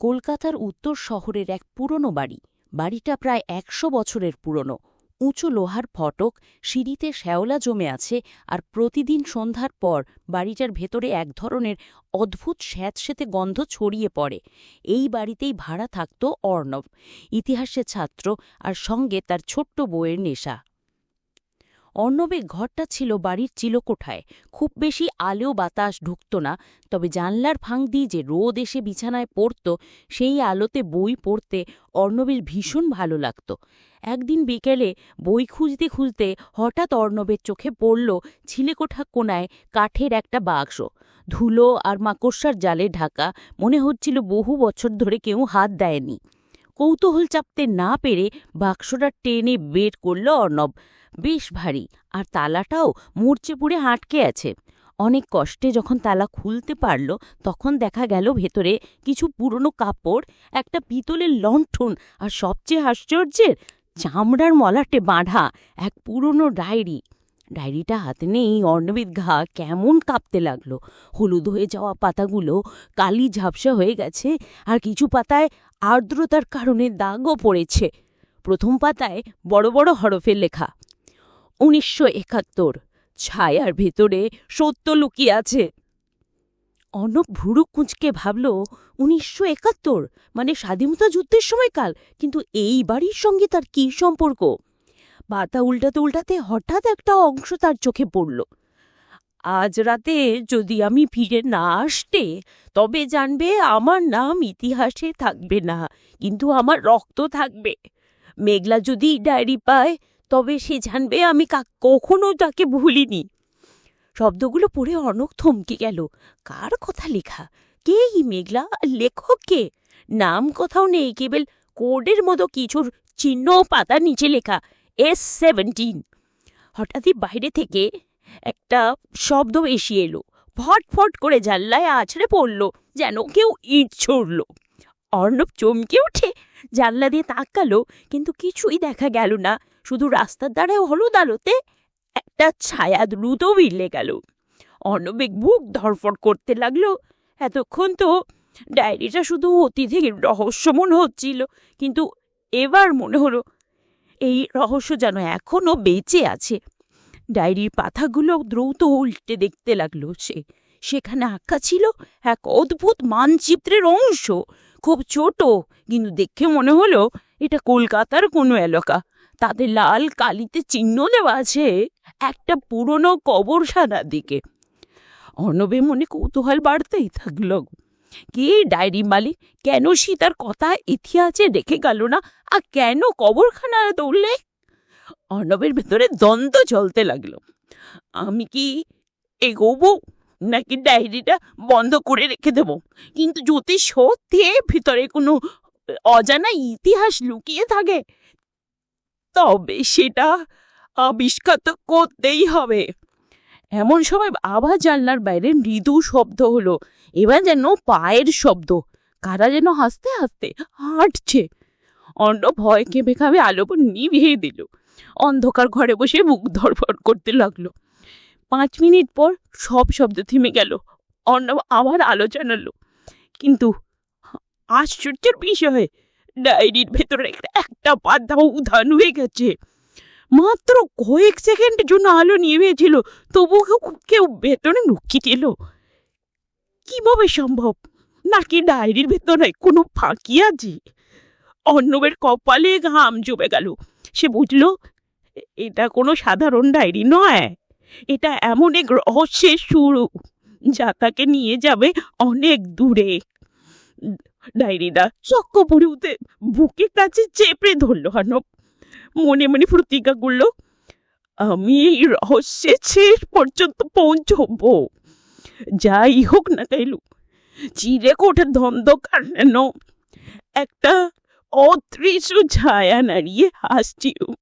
কলকাতার উত্তর শহরের এক পুরনো বাড়ি। বাড়িটা প্রায় একশো বছরের পুরনো। উঁচু লোহার ফটক, সিঁড়িতে শ্যাওলা জমে আছে আর প্রতিদিন সন্ধ্যার পর বাড়িটার ভেতরে এক ধরনের অদ্ভুত স্যাঁতসেঁতে গন্ধ ছড়িয়ে পড়ে। এই বাড়িতেই ভাড়া থাকত অর্ণব। ইতিহাসের ছাত্র আর সঙ্গে তার ছোট্ট বউয়ের নেশা। অর্ণবের ঘরটা ছিল বাড়ির চিলকোঠায়। খুব বেশি আলো বাতাস ঢুকত না, তবে জানলার ফাঁক দিয়ে যে রোদ এসে বিছানায় পড়ত, সেই আলোতে বই পড়তে অর্ণবের ভীষণ ভালো লাগত। একদিন বিকেলে বই খুঁজতে খুঁজতে হঠাৎ অর্ণবের চোখে পড়ল ছিলেকোঠা কোনায় কাঠের একটা বাক্স। ধুলো আর মাকড়সার জালে ঢাকা, মনে হচ্ছিল বহু বছর ধরে কেউ হাত দেয়নি। কৌতূহল চাপতে না পেরে বাক্সটা টেনে বের করল অর্ণব। বেশ ভারী, আর তালাটাও মূর্চে পুড়ে আটকে আছে। অনেক কষ্টে যখন তালা খুলতে পারল, তখন দেখা গেল ভেতরে কিছু পুরনো কাপড়, একটা পিতলের লণ্ঠন, আর সবচেয়ে আশ্চর্যের, চামড়ার মলাটে বাঁধা, এক পুরনো ডায়েরি। ডায়েরিটা হাতে নেই, অর্ণবিদ ঘা কেমন কাঁপতে লাগল। হলুদ হয়ে যাওয়া পাতাগুলো কালি ঝাপসা হয়ে গেছে, আর কিছু পাতায় আর্দ্রতার কারণে দাগও পড়েছে। প্রথম পাতায় বড় বড় হরফের লেখা। উনিশশো একাত্তর, ছায়ার ভেতরে সত্য লুকিয়ে আছে। অর্ণব ভুরু কুঁচকে ভাবল, উনিশশো একাত্তর মানে স্বাধীনতা যুদ্ধের সময়কাল, কিন্তু এই বাড়ির সঙ্গে তার কী সম্পর্ক? পাতা উল্টাতে উল্টাতে হঠাৎ একটা অংশ তার চোখে পড়ল। আজ রাতে যদি আমি ফিরে না আসতে, তবে জানবে আমার নাম ইতিহাসে থাকবে না, কিন্তু আমার রক্ত থাকবে। মেঘলা যদি ডায়েরি পায় তবে সে জানবে আমি কখনো তাকে ভুলিনি। শব্দগুলো পড়ে অনক থমকে গেল। কার কথা লেখা? কে এই মেঘলা? লেখক কে নাম কোথাও নেই, কেবল কোডের মতো কিছুর চিহ্ন পাতার নিচে লেখা, এস সেভেন্টিন। হঠাৎই বাইরে থেকে একটা শব্দ এসে এলো। ফট ফট করে জানলায় আছড়ে পড়ল, যেন কেউ ইট ছড়ল। অর্ণব চমকে উঠে জানলা দিয়ে তাকালো, কিন্তু কিছুই দেখা গেল না। শুধু রাস্তার দ্বারায় হলুদ আলোতে একটা ছায়া দ্রুত বিড়লে গেল। অর্ণবেগ বুক ধরফড় করতে লাগল। এতক্ষণ তো ডায়েরিটা শুধু অতিথি রহস্য মনে হচ্ছিল, কিন্তু এবার মনে হলো, এই রহস্য যেন এখনও বেঁচে আছে। ডায়েরির পাতাগুলো দ্রুত উল্টে দেখতে লাগল সে। সেখানে আঁকা ছিল এক অদ্ভুত মানচিত্রের অংশ। খুব ছোট, কিন্তু দেখে মনে হলো এটা কলকাতার কোনো এলাকা। তাতে লাল কালিতে চিহ্ন দেওয়া আছে একটা পুরনো কবরখানার দিকে। অর্ণবের মনে কৌতূহল বাড়তেই থাকল। কে ডায়েরি মালিক? কেন সীতার কথা ইতিহাসে রেখে গেল না? আর কেন কবরখানা দৌড়লে? অর্ণবের ভেতরে দ্বন্দ্ব চলতে লাগল। আমি কি এগোবো নাকি ডায়েরিটা বন্ধ করে রেখে দেব? কিন্তু যদি সত্যি ভিতরে কোনো অজানা ইতিহাস লুকিয়ে থাকে তবে সেটা আবিষ্কার তো করতেই হবে। এমন সময় আবার জানলার বাইরে মৃদু শব্দ হলো। এবার যেন পায়ের শব্দ। কারা যেন হাসতে হাসতে হাঁটছে। অন্য ভয় কেঁপে খাবে আলো নিভিয়ে দিল। অন্ধকার ঘরে বসে বুক ধরফড় করতে লাগল। পাঁচ মিনিট পর সব শব্দ থেমে গেল। অর্ণব আবার আলো জানালো। কিন্তু আশ্চর্যের বিষয় ডায়েরির ভেতরে একটা পাতাও উধান হয়ে গেছে। মাত্র কয়েক সেকেন্ডের জন্য আলো নিভেছিল তবু কেউ কেউ ভেতরে নুকি দিল। কীভাবে সম্ভব? নাকি ডায়েরির ভেতরে কোনো ফাঁকি আছে? অর্ণবের কপালে ঘাম জমে গেল। সে বুঝল, এটা কোনো সাধারণ ডায়েরি নয়। এটা এমন এক রহস্যের শুরু, যা তাকে নিয়ে যাবে অনেক দূরে। ডায়েরিটা চক্ক পড়ে উঠে বুকের কাছে চেপড়ে ধরলো হানব। মনে মনে প্রতিজ্ঞা করল, আমি এই রহস্যে শেষ পর্যন্ত পৌঁছব। যাই হোক না কাইলু চিরে কোঠে ধন্দ যেন একটা অদৃশ্য ছায়া নাড়িয়ে হাসছি